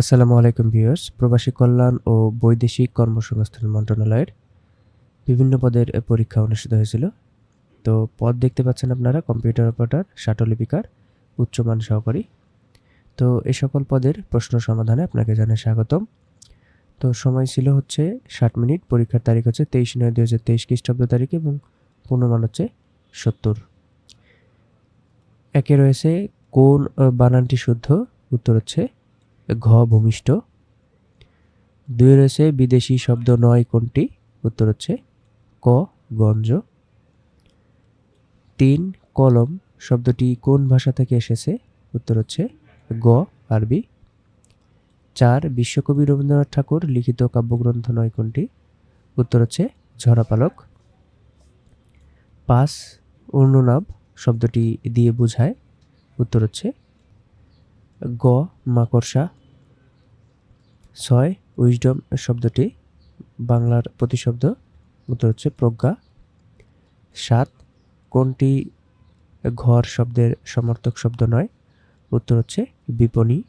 আসসালামু আলাইকুম ভিউয়ার্স। প্রবাসী কল্যাণ ও বৈদেশিক কর্মসংস্থান মন্ত্রণালয়ের বিভিন্ন পদের পরীক্ষা অনুষ্ঠিত হয়েছিল। তো পদ দেখতে পাচ্ছেন আপনারা, কম্পিউটার অপারেটর, শাটলিপিকার, উচ্চমান সহকারী। তো এ সকল পদের প্রশ্ন সমাধানে আপনাকে জানাই স্বাগতম। তো সময় ছিল হচ্ছে ষাট মিনিট, পরীক্ষার তারিখ হচ্ছে তেইশ নয় দুই হাজার তেইশ খ্রিস্টাব্দ তারিখ এবং পূর্ণমান হচ্ছে সত্তর। একে রয়েছে কোন বানানটি শুদ্ধ? উত্তর হচ্ছে ঘ ভূমিষ্ঠ। দুই রয়েছে বিদেশি শব্দ নয় কোনটি? উত্তর হচ্ছে ক, গঞ্জ। তিন, কলম। শব্দটি কোন ভাষা থেকে এসেছে? উত্তর হচ্ছে গ, আরবি। চার, বিশ্বকবি রবীন্দ্রনাথ ঠাকুর লিখিত কাব্যগ্রন্থ নয় কোনটি? উত্তর হচ্ছে ঝরাপালক। পাঁচ অর্ণনাভ শব্দটি দিয়ে বোঝায়। উত্তর হচ্ছে গ, মাকড়সা। ছয় উইজডম শব্দটি বাংলার প্রতিশব্দ, উত্তর হচ্ছে প্রজ্ঞা। সাত, কোনটি ঘর শব্দের সমর্থক শব্দ নয়, উত্তর হচ্ছে বিপণী।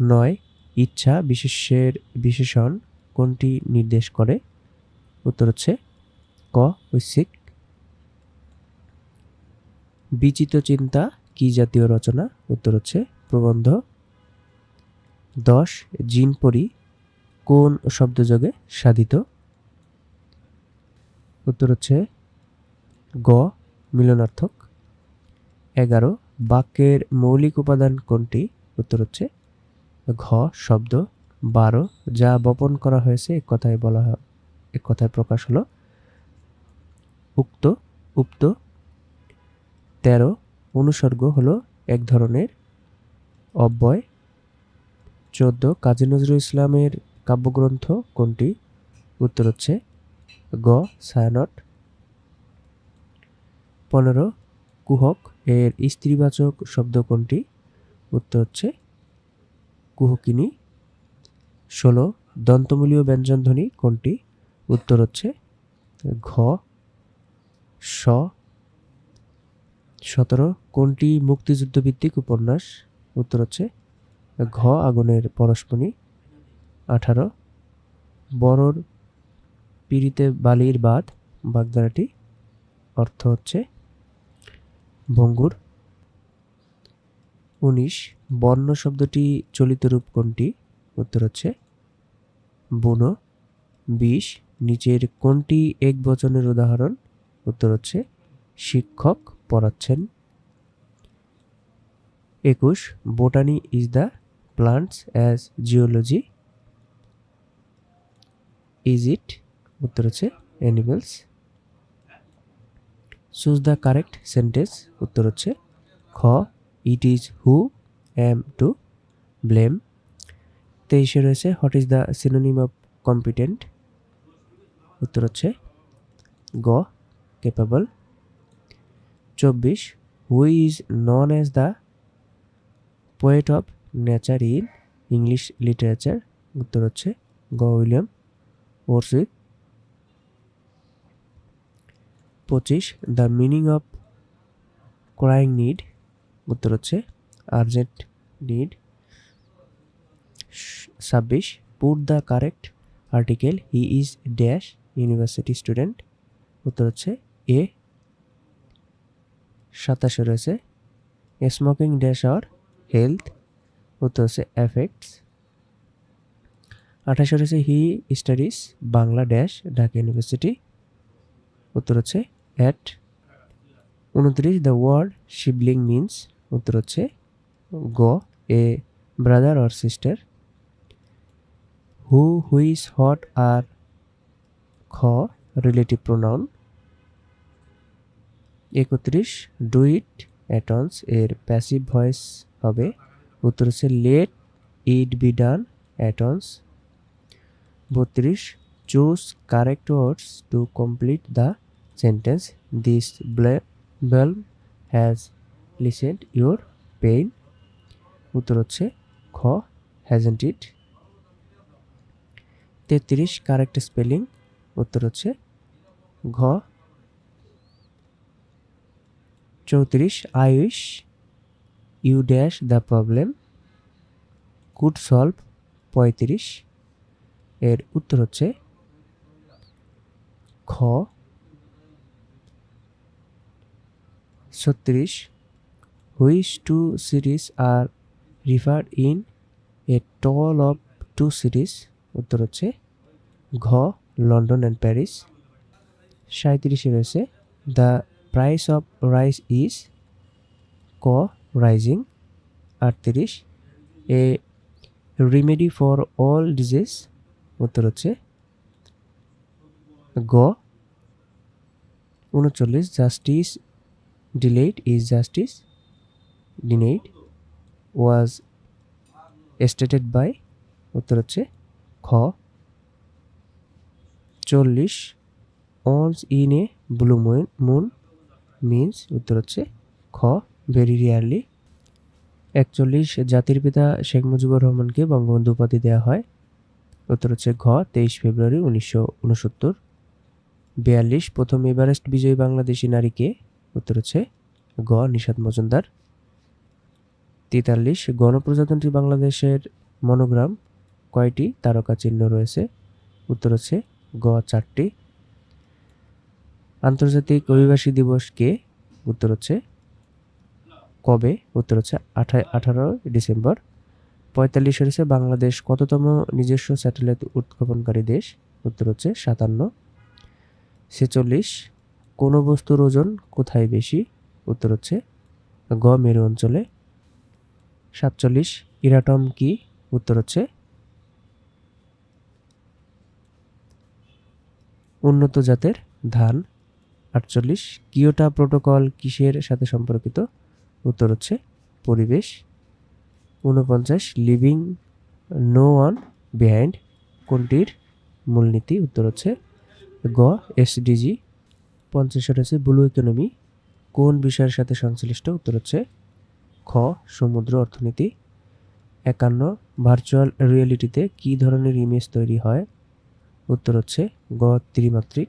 নয়, ইচ্ছা বিশেষের বিশেষণ কোনটি নির্দেশ করে, উত্তর হচ্ছে ক, ঐচ্ছিক। বিচিত চিন্তা কি জাতীয় রচনা, উত্তর হচ্ছে প্রবন্ধ। দশ জিনপরি কোন শব্দযোগে সাধিত? উত্তর হচ্ছে গ, মিলনার্থক। এগারো, বাক্যের মৌলিক উপাদান কোনটি? উত্তর হচ্ছে ঘ, শব্দ। বারো, যা বপন করা হয়েছে এক কথায় বলা এক কথায় প্রকাশ হলো। উক্ত উক্ত। তেরো, অনুসর্গ হলো এক ধরনের অব্যয়। চোদ্দ, কাজী নজরুল ইসলামের কাব্যগ্রন্থ কোনটি? উত্তর হচ্ছে গ, ছায়ানট। পনেরো, কুহক এর স্ত্রীবাচক শব্দ কোনটি? উত্তর হচ্ছে কুহকিনী। ষোলো, দন্তমূলীয় ব্যঞ্জনধ্বনি কোনটি? উত্তর হচ্ছে ঘ। স সতেরো, কোনটি মুক্তিযুদ্ধভিত্তিক উপন্যাস? উত্তর হচ্ছে ঘ আগুনের পরশমণি, আঠারো। বড়র পিড়িতে বালির বাদ বাগদারাটি অর্থ হচ্ছে ভঙ্গুর। উনিশ, বর্ণ শব্দটি চলিত রূপ কোনটি? উত্তর হচ্ছে বুনো। বিশ, নিচের কোনটি এক বচনের উদাহরণ? উত্তর হচ্ছে শিক্ষক পড়াচ্ছেন। একুশ, botany is the plants as geology. Is it? উত্তর হচ্ছে animals. Choose the correct sentence, উত্তর হচ্ছে খ। It is who am to, blame. তেইশে রয়েছে, what is the synonym of competent? উত্তর হচ্ছে গ, ক্যাপাবল। চব্বিশ who is known as the poet of nature in English literature উত্তর হচ্ছে গ. উইলিয়াম ওরসুইথ পঁচিশ, the meaning of crying need, উত্তর হচ্ছে আর্জেন্ট নিড। ছাব্বিশ, put the correct article, he is dash university student, উত্তর হচ্ছে এ। সাতাশে রয়েছে, স্মোকিং ড্যাশ আওয়ার হেলথ উত্তর হচ্ছে এফেক্টস। আঠাশে রয়েছে he studies Bangla dash Dhaka university. উত্তর হচ্ছে অ্যাট। উনত্রিশ দ্য ওয়ার্ড শিবলিং মিন্স। উত্তর হচ্ছে গ, a, brother or sister. Who whose what are খ, রিলেটিভ প্রোনাউন। একত্রিশ, ডু ইট অ্যাটনস এর প্যাসিভ ভয়েস। হবে। উত্তর হচ্ছে let it be done at once বত্রিশ choose correct words to complete the sentence this bell has listened your pain উত্তর হচ্ছে, খ হ্যাজেন্ট ইট তেত্রিশ কারেক্ট স্পেলিং উত্তর হচ্ছে, ঘ। চৌত্রিশ wish you dash the problem could solve পঁয়ত্রিশ। এর উত্তর হচ্ছে খ। ছত্রিশ। Which two cities are refer in a tale of two cities. উত্তর হচ্ছে ঘ, লন্ডন অ্যান্ড প্যারিস। সাঁত্রিশে রয়েছে the price of rice is ক। রাইজিং আটত্রিশ। A remedy for all disease উত্তর হচ্ছে গ। উনচল্লিশ justice delayed is justice denied was stated by উত্তর হচ্ছে খ। চল্লিশ once in a blue moon moon means উত্তর হচ্ছে খ। ভেরি রিয়ারলি একচল্লিশ জাতির পিতা শেখ মুজিবুর রহমানকে বঙ্গবন্ধু উপাধি দেওয়া হয়। উত্তর হচ্ছে ঘ, তেইশ ফেব্রুয়ারি উনিশশো উনসত্তর। বিয়াল্লিশ, প্রথম এভারেস্ট বিজয়ী বাংলাদেশি নারীকে, উত্তর হচ্ছে গ নিষাদ মজুমদার। তেতাল্লিশ, গণপ্রজাতন্ত্রী বাংলাদেশের মনোগ্রাম, কয়টি তারকা চিহ্ন রয়েছে? উত্তর হচ্ছে গ চারটি। আন্তর্জাতিক অভিবাসী দিবসকে উত্তর হচ্ছে কবে? উত্তর হচ্ছে আঠারো আঠারো ডিসেম্বর। পঁয়তাল্লিশ হচ্ছে বাংলাদেশ কততম নিজস্ব স্যাটেলাইট উৎক্ষেপণকারী দেশ? উত্তর হচ্ছে সাতান্ন। ছেচল্লিশ, কোনো বস্তুর ওজন কোথায় বেশি? উত্তর হচ্ছে গ মেরু অঞ্চলে। সাতচল্লিশ, ইরাটম কি? উত্তর হচ্ছে উন্নত জাতের ধান। আটচল্লিশ, কিয়োটা প্রোটোকল কিসের সাথে সম্পর্কিত? উত্তর হচ্ছে পরিবেশ, ঊনপঞ্চাশ লিভিং নো ওয়ান বিহাইন্ড কোনটির মূলনীতি? উত্তর হচ্ছে গ এসডিজি পঞ্চাশ হচ্ছে ব্লু ইকোনমি কোন বিষয়ের সাথে সংশ্লিষ্ট? উত্তর হচ্ছে খ, সমুদ্র অর্থনীতি, একান্ন ভার্চুয়াল রিয়েলিটিতে কী ধরনের ইমেজ তৈরি হয়? উত্তর হচ্ছে গ, ত্রিমাত্রিক,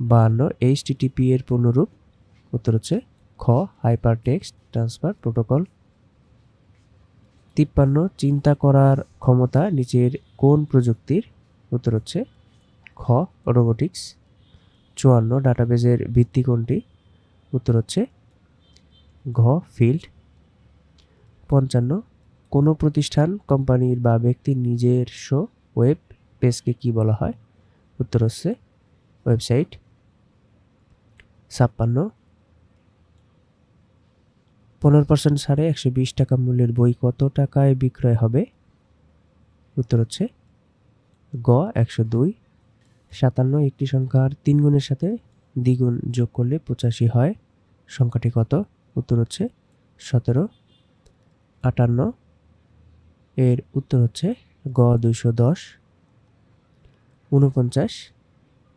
বাহান্ন এইচটিটিপি এর পূর্ণরূপ, উত্তর হচ্ছে খ হাইপার টেক্সট ট্রান্সফার প্রোটোকল তিপ্পান্ন, চিন্তা করার ক্ষমতা নিচের কোন প্রযুক্তির? উত্তর হচ্ছে খ রোবোটিক্স চুয়ান্ন, ডাটাবেজের ভিত্তি কোনটি? উত্তর হচ্ছে ঘ ফিল্ড পঞ্চান্ন, কোনো প্রতিষ্ঠান, কোম্পানির বা ব্যক্তির নিজস্ব ওয়েব পেজকে কি বলা হয়? উত্তর হচ্ছে ওয়েবসাইট। ছাপ্পান্ন পনেরো পার্সেন্ট ছাড়ে একশো বিশ টাকা মূল্যের বই কত টাকায় বিক্রয় হবে? উত্তর হচ্ছে গ, একশো দুই, সাতান্ন, একটি সংখ্যার তিন গুণের সাথে দ্বিগুণ যোগ করলে পঁচাশি হয়। সংখ্যাটি কত? উত্তর হচ্ছে সতেরো, আটান্ন, এর উত্তর হচ্ছে গ, দুইশো দশ উনপঞ্চাশ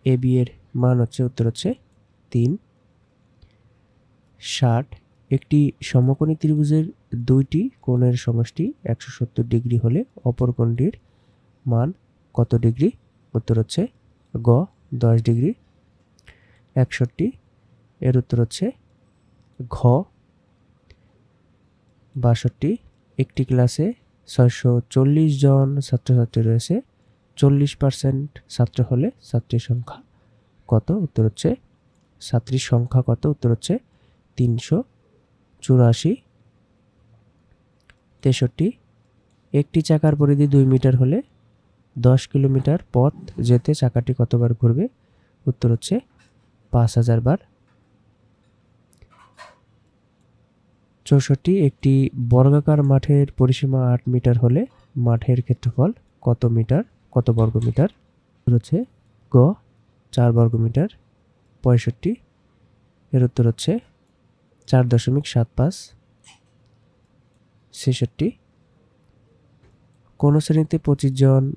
এ বি এর মান হচ্ছে উত্তর হচ্ছে তিন, ষাট একটি সমকোণী ত্রিভুজের দুইটি কোণের সমষ্টি একশো সত্তর ডিগ্রি হলে অপর কোণটির মান কত ডিগ্রি? উত্তর হচ্ছে গ, দশ ডিগ্রি। একষট্টি, এর উত্তর হচ্ছে ঘ। বাষট্টি, একটি ক্লাসে ছয়শো চল্লিশ জন ছাত্রছাত্রী রয়েছে, চল্লিশ পার্সেন্ট ছাত্র হলে ছাত্রীর সংখ্যা কত? উত্তর হচ্ছে ছাত্রীর সংখ্যা কত? উত্তর হচ্ছে তিনশো চুরাশি, তেষট্টি, একটি চাকার পরিধি দুই মিটার হলে দশ কিলোমিটার পথ যেতে চাকাটি কতবার ঘুরবে? উত্তর হচ্ছে পাঁচ হাজার বার। চৌষট্টি, একটি বর্গাকার মাঠের পরিসীমা আট মিটার হলে মাঠের ক্ষেত্রফল কত মিটার? কত বর্গ মিটার হচ্ছে গ, চার বর্গ মিটার পঁয়ষট্টি। এর উত্তর হচ্ছে চার দশমিক সাত পাঁচ। ছেষট্টি। কোনো শ্রেণীতে পঁচিশ জন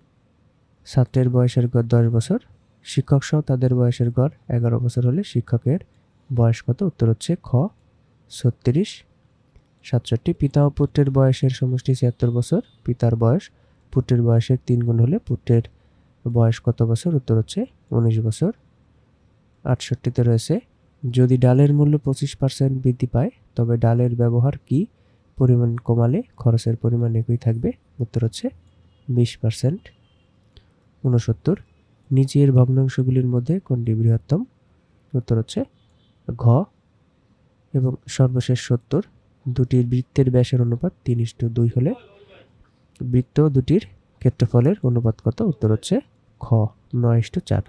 ছাত্রের বয়সের গড় দশ বছর। শিক্ষক সহ তাদের বয়সের গড় এগারো বছর হলে শিক্ষকের বয়স কত? উত্তর হচ্ছে খ, ছত্রিশ, সাতষট্টি। পিতা ও পুত্রের বয়সের সমষ্টি ছিয়াত্তর বছর। পিতার বয়স পুত্রের বয়সের তিন গুণ হলে পুত্রের বয়স কত বছর? উত্তর হচ্ছে উনিশ বছর। আটষট্টিতে রয়েছে যদি ডালের মূল্য পঁচিশ পার্সেন্ট বৃদ্ধি পায়, তবে ডালের ব্যবহার কি পরিমাণ কমালে খরচের পরিমাণ একই থাকবে? উত্তর হচ্ছে বিশ পার্সেন্ট উনসত্তর নিচের ভগ্নাংশগুলির মধ্যে কোনটি বৃহত্তম? উত্তর হচ্ছে ঘ এবং সর্বশেষ সত্তর। দুটির বৃত্তের ব্যাসের অনুপাত তিন ইস্টু দুই হলে বৃত্ত দুটির ক্ষেত্রফলের অনুপাত কত? উত্তর হচ্ছে খ, নয় ইস্টু চার।